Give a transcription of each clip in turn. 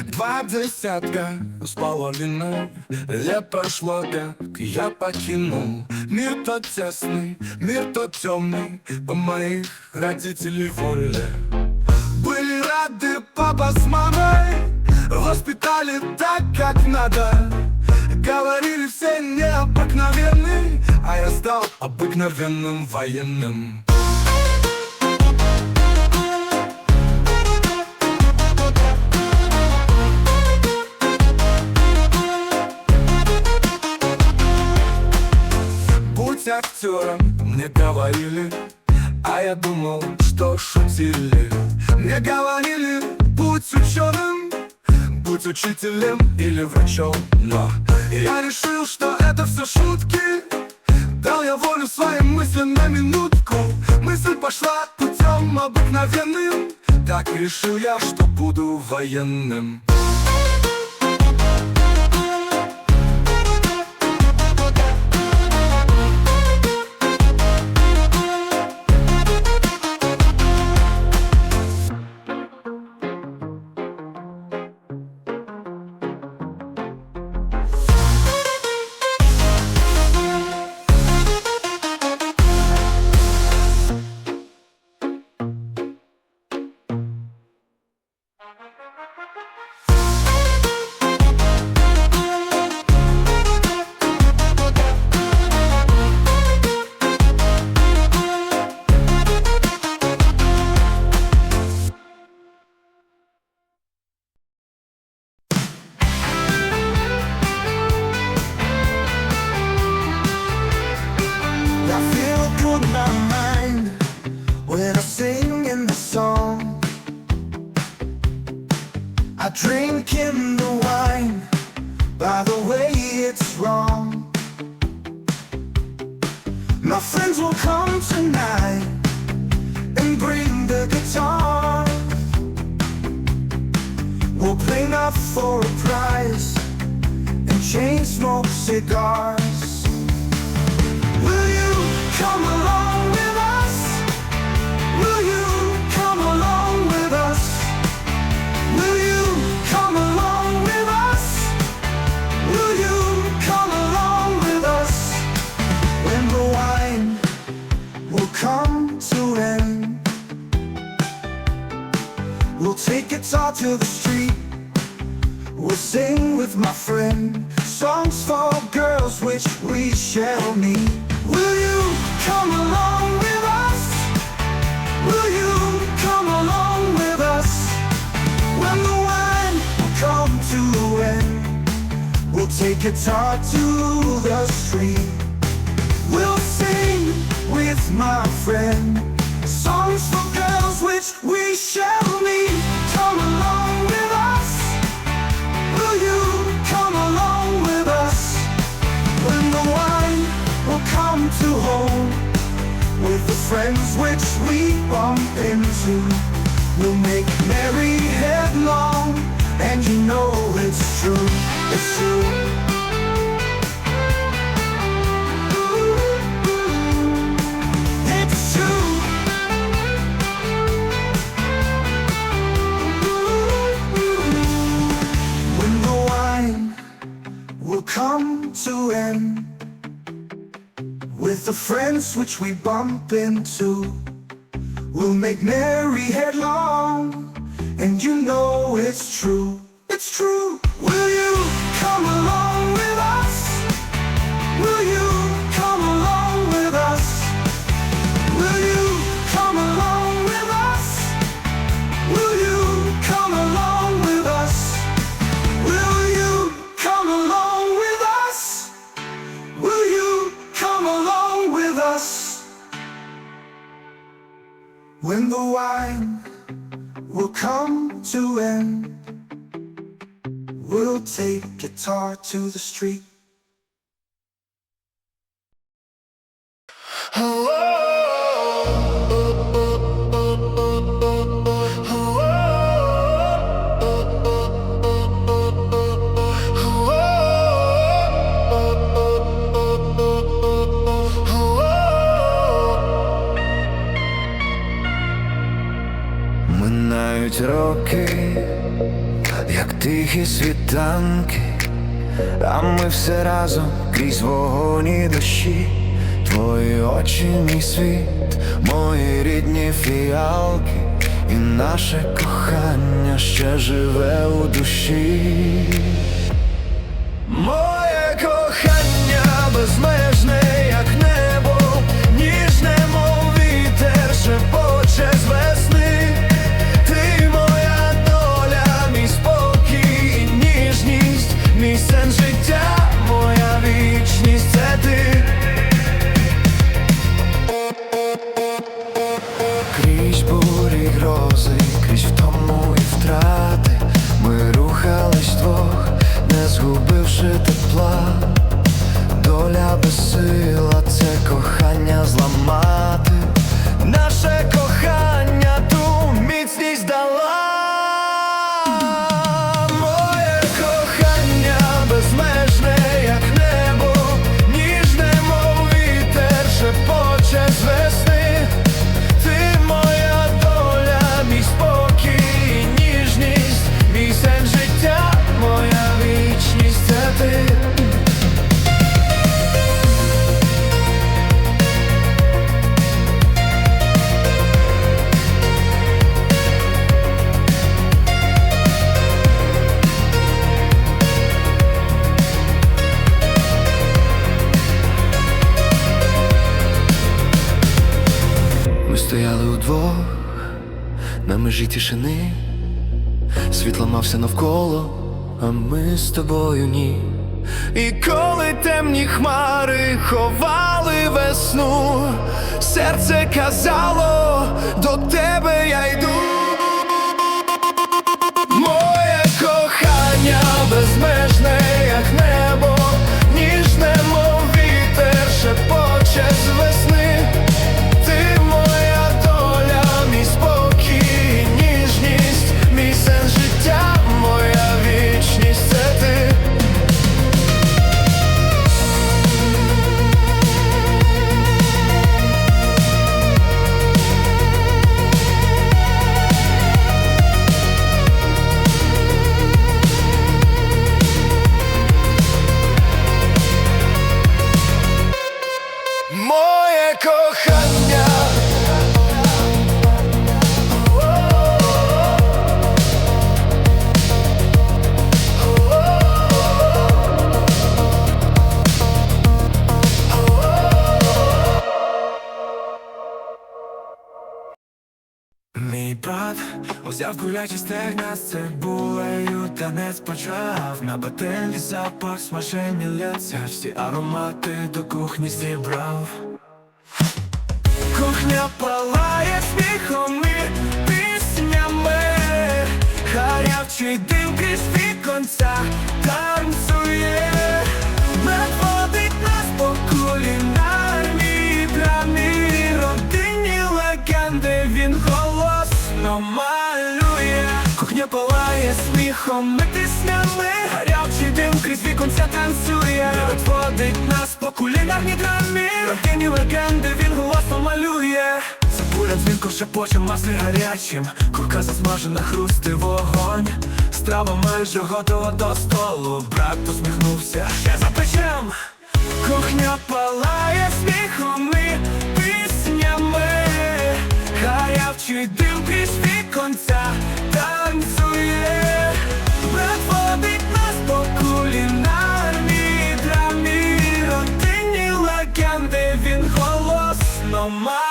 Два десятка с половиной Лет прошло, как я покинул Мир тот тесный, мир тот темный По моих родителей воле Были рады папа с мамой Воспитали так, как надо Говорили все необыкновенный А я стал обыкновенным военным Думал, что шутили. Мне говорили, будь ученым Будь учителем или врачом. Но я решил, что это все шутки. Дал я волю своим мыслям на минутку. Мысль пошла путем обыкновенным. Так решил я, что буду военным My friends will come tonight and bring the guitar. We'll play not for a prize and chain smoke cigars. Will you come along guitar to the street. We'll sing with my friend songs for girls which we shall meet. Come along with us. Will you come along with us when the wine will come to home with the friends which we bump into? We'll make merry headlong, and you know it's true, it's true. The friends which we bump into We'll make merry headlong. And you know it's true, it's true. Will you come along to the street. Минають роки, як тихі світанки, а ми все разом крізь вогонь і дощі, твої очі, мій світ, мої рідні фіалки, і наше кохання ще живе у душі. Моє кохання безмежне, як стояли удвох на межі тишини, світ ламався навколо, а ми з тобою ні. І коли темні хмари ховали весну, серце казало, до тебе я йду. Моє кохання безмежне, як Мій брат узяв курячі стегна з цибулею Танець почав. На бательні запах смажені ляця Всі аромати до кухні зібрав. Кухня палає сміхом і піснями Гарячий дим крізь віконця танцює палає сміхом. Ми піснями Гарячий дим крізь віконця танцює. Відводить нас по кулінарній драмі Родинні легенди він голосно малює. Цибуля дзвінко шепоче маслі гарячим. Курка засмажена, хрусти вогонь. Страва майже готова до столу. Брат посміхнувся, ще запечем Кухня палає сміхом. Піснями Гарячий дим крізь віконця танцює. Приходить нас по кулінарній драмі. Родинні легенди він голосно малює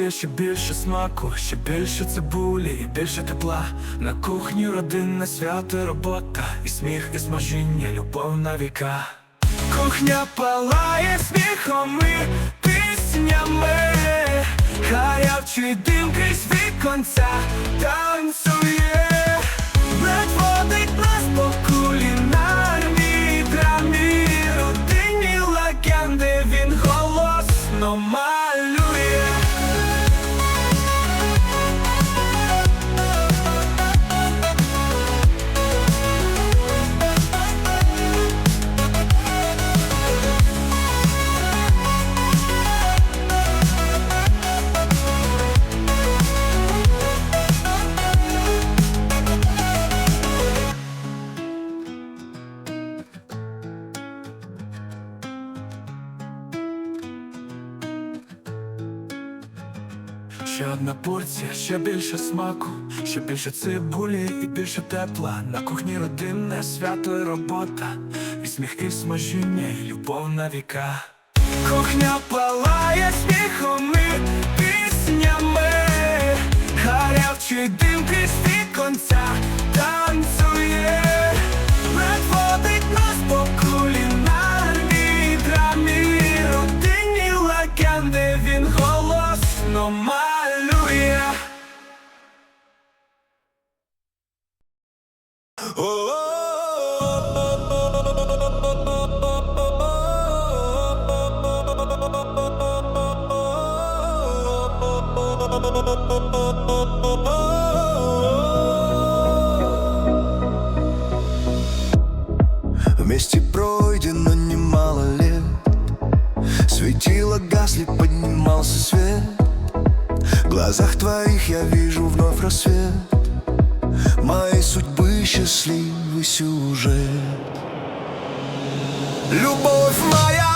порція, ще більше смаку, ще більше цибулі і більше тепла. На кухні родинне свято, робота, і сміх, і смажіння, любов на віка. Кухня палає сміхом і піснями, гарячий дим крізь віконця порція, ще більше смаку, ще більше цибулі і більше тепла. На кухні родинне свято і робота, і сміх, і смажіння, і любов на віка. Кухня палає сміхом і піснями, гарячий дим крізь віконця танцює, Предводить нас по кулінарній драмі, родинні легенди він голосно малює. Вместе пройдено немало лет. Светила гасли, поднимался свет В глазах твоих я вижу вновь рассвет Моей судьбы счастливый сюжет. Любовь моя